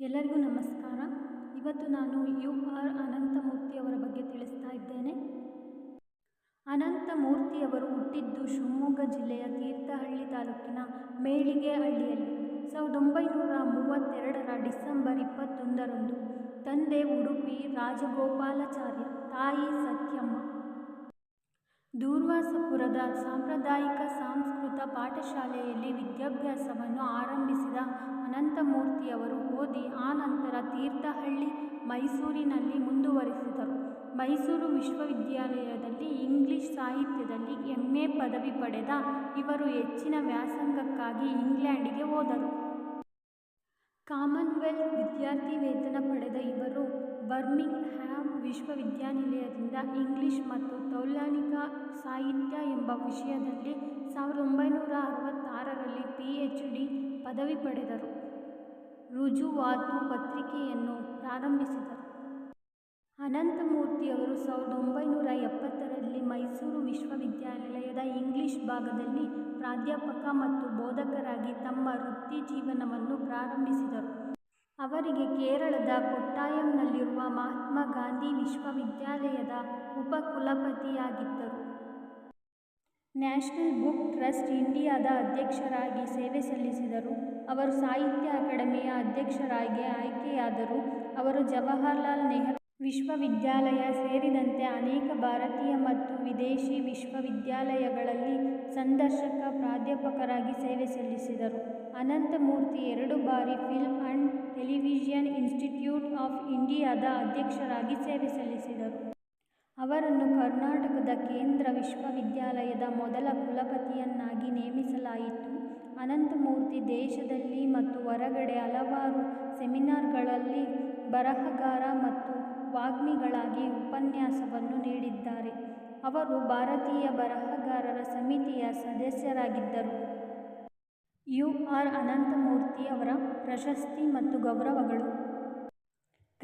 ಎಲ್ಲರಿಗೂ ನಮಸ್ಕಾರ. ಇವತ್ತು ನಾನು ಯು ಆರ್ ಅನಂತಮೂರ್ತಿಯವರ ಬಗ್ಗೆ ತಿಳಿಸ್ತಾ ಇದ್ದೇನೆ. ಅನಂತಮೂರ್ತಿಯವರು ಹುಟ್ಟಿದ್ದು ಶಿವಮೊಗ್ಗ ಜಿಲ್ಲೆಯ ತೀರ್ಥಹಳ್ಳಿ ತಾಲೂಕಿನ ಮೇಳಿಗೆ ಹಳ್ಳಿಯಲ್ಲಿ. ಸಾವಿರದ ಒಂಬೈನೂರ ಮೂವತ್ತೆರಡರ ಡಿಸೆಂಬರ್ ಇಪ್ಪತ್ತೊಂದರಂದು ತಂದೆ ಉಡುಪಿ ರಾಜಗೋಪಾಲಾಚಾರ್ಯ, ತಾಯಿ ಸತ್ಯಮ್ಮ. ದೂರ್ವಾಸಪುರದ ಸಾಂಪ್ರದಾಯಿಕ ಸಾಂಸ್ಕೃತ ಪಾಠಶಾಲೆಯಲ್ಲಿ ವಿದ್ಯಾಭ್ಯಾಸವನ್ನು ಆರಂಭಿಸಿದ ಅನಂತಮೂರ್ತಿಯವರು ಓದಿ ಆನಂತರ ತೀರ್ಥಹಳ್ಳಿ ಮೈಸೂರಿನಲ್ಲಿ ಮುಂದುವರಿಸಿದರು. ಮೈಸೂರು ವಿಶ್ವವಿದ್ಯಾಲಯದಲ್ಲಿ ಇಂಗ್ಲಿಷ್ ಸಾಹಿತ್ಯದಲ್ಲಿ ಎಂ ಎ ಪದವಿ ಪಡೆದ ಇವರು ಹೆಚ್ಚಿನ ವ್ಯಾಸಂಗಕ್ಕಾಗಿ ಇಂಗ್ಲೆಂಡಿಗೆ ಹೋದರು. ಕಾಮನ್ವೆಲ್ತ್ ವಿದ್ಯಾರ್ಥಿ ವೇತನ ಪಡೆದ ಇವರು ಬರ್ಮಿಂಗ್ ಹ್ಯಾಮ್ ವಿಶ್ವವಿದ್ಯಾನಿಲಯದಿಂದ ಇಂಗ್ಲಿಷ್ ಮತ್ತು ತೌಲಾನಿಕ ಸಾಹಿತ್ಯ ಎಂಬ ವಿಷಯದಲ್ಲಿ ಸಾವಿರದ ಒಂಬೈನೂರ ಅರವತ್ತಾರರಲ್ಲಿ ಪಿ ಎಚ್ ಡಿ ಪದವಿ ಪಡೆದರು. ರುಜುವಾತು ಪತ್ರಿಕೆಯನ್ನು ಪ್ರಾರಂಭಿಸಿದರು. ಅನಂತಮೂರ್ತಿಯವರು ಸಾವಿರದ ಒಂಬೈನೂರ ಎಪ್ಪತ್ತರಲ್ಲಿ ಮೈಸೂರು ವಿಶ್ವವಿದ್ಯಾನಿಲಯದ ಇಂಗ್ಲಿಷ್ ಭಾಗದಲ್ಲಿ ಪ್ರಾಧ್ಯಾಪಕ ಮತ್ತು ಬೋಧಕರಾಗಿ ತಮ್ಮ ವೃತ್ತಿ ಜೀವನವನ್ನು ಪ್ರಾರಂಭಿಸಿದರು. ಅವರಿಗೆ ಕೇರಳದ ಕೊಟ್ಟಾಯಂನಲ್ಲಿರುವ ಮಹಾತ್ಮ ಗಾಂಧಿ ವಿಶ್ವವಿದ್ಯಾಲಯದ ಉಪಕುಲಪತಿಯಾಗಿದ್ದರು. ನ್ಯಾಷನಲ್ ಬುಕ್ ಟ್ರಸ್ಟ್ ಇಂಡಿಯಾದ ಅಧ್ಯಕ್ಷರಾಗಿ ಸೇವೆ ಸಲ್ಲಿಸಿದರು. ಅವರು ಸಾಹಿತ್ಯ ಅಕಾಡೆಮಿಯ ಅಧ್ಯಕ್ಷರಾಗಿ ಆಯ್ಕೆಯಾದರು. ಅವರು ಜವಾಹರಲಾಲ್ ನೆಹರು ವಿಶ್ವವಿದ್ಯಾಲಯ ಸೇರಿದಂತೆ ಅನೇಕ ಭಾರತೀಯ ಮತ್ತು ವಿದೇಶಿ ವಿಶ್ವವಿದ್ಯಾಲಯಗಳಲ್ಲಿ ಸಂದರ್ಶಕ, ಪ್ರಾಧ್ಯಾಪಕರಾಗಿ ಸೇವೆ ಸಲ್ಲಿಸಿದರು. ಅನಂತಮೂರ್ತಿ ಎರಡು ಬಾರಿ film and television institute of ಇಂಡಿಯಾದ ಅಧ್ಯಕ್ಷರಾಗಿ ಸೇವೆ ಸಲ್ಲಿಸಿದರು. ಅವರನ್ನು ಕರ್ನಾಟಕದ ಕೇಂದ್ರ ವಿಶ್ವವಿದ್ಯಾಲಯದ ಮೊದಲ ಕುಲಪತಿಯನ್ನಾಗಿ ನೇಮಿಸಲಾಯಿತು. ಅನಂತಮೂರ್ತಿ ದೇಶದಲ್ಲಿ ಮತ್ತು ಹೊರಗಡೆ ಹಲವಾರು ಸೆಮಿನಾರ್ಗಳಲ್ಲಿ ಬರಹಗಾರ ಮತ್ತು ವಾಗ್ಮಿಗಳಾಗಿ ಉಪನ್ಯಾಸವನ್ನು ನೀಡಿದ್ದಾರೆ. ಅವರು ಭಾರತೀಯ ಬರಹಗಾರರ ಸಮಿತಿಯ ಸದಸ್ಯರಾಗಿದ್ದರು. ಯು. ಆರ್. ಅನಂತಮೂರ್ತಿ ಅವರ ಪ್ರಶಸ್ತಿ ಮತ್ತು ಗೌರವಗಳು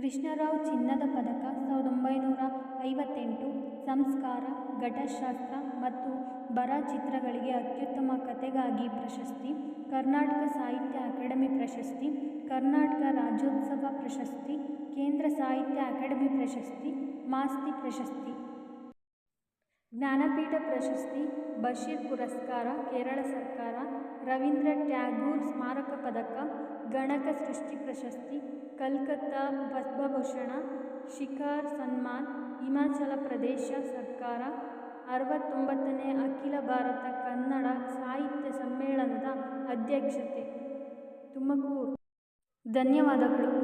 ಕೃಷ್ಣರಾವ್ ಚಿನ್ನದ ಪದಕ, ಸಾವಿರದ ಒಂಬೈನೂರ ಐವತ್ತೆಂಟು, ಸಂಸ್ಕಾರ, ಘಟಶಾಸ್ತ್ರ ಮತ್ತು ಬರ ಚಿತ್ರಗಳಿಗೆ ಅತ್ಯುತ್ತಮ ಕಥೆಗಾಗಿ ಪ್ರಶಸ್ತಿ, ಕರ್ನಾಟಕ ಸಾಹಿತ್ಯ ಅಕಾಡೆಮಿ ಪ್ರಶಸ್ತಿ, ಕರ್ನಾಟಕ ರಾಜ್ಯೋತ್ಸವ ಪ್ರಶಸ್ತಿ, ಕೇಂದ್ರ ಸಾಹಿತ್ಯ ಅಕಾಡೆಮಿ ಪ್ರಶಸ್ತಿ, ಮಾಸ್ತಿ ಪ್ರಶಸ್ತಿ. ಜ್ಞಾನಪೀಠ ಪ್ರಶಸ್ತಿ, ಬಶೀರ್ ಪುರಸ್ಕಾರ, ಕೇರಳ ಸರ್ಕಾರ, ರವೀಂದ್ರ ಟ್ಯಾಗೂರ್ ಸ್ಮಾರಕ ಪದಕ, ಗಣಕ ಸೃಷ್ಟಿ ಪ್ರಶಸ್ತಿ, ಕಲ್ಕತ್ತಾ ಪದ್ಮಭೂಷಣ, ಶಿಖರ್ ಸನ್ಮಾನ್, ಹಿಮಾಚಲ ಪ್ರದೇಶ ಸರ್ಕಾರ, ಅರವತ್ತೊಂಬತ್ತನೇ ಅಖಿಲ ಭಾರತ ಕನ್ನಡ ಸಾಹಿತ್ಯ ಸಮ್ಮೇಳನದ ಅಧ್ಯಕ್ಷತೆ ತುಮಕೂರು. ಧನ್ಯವಾದಗಳು.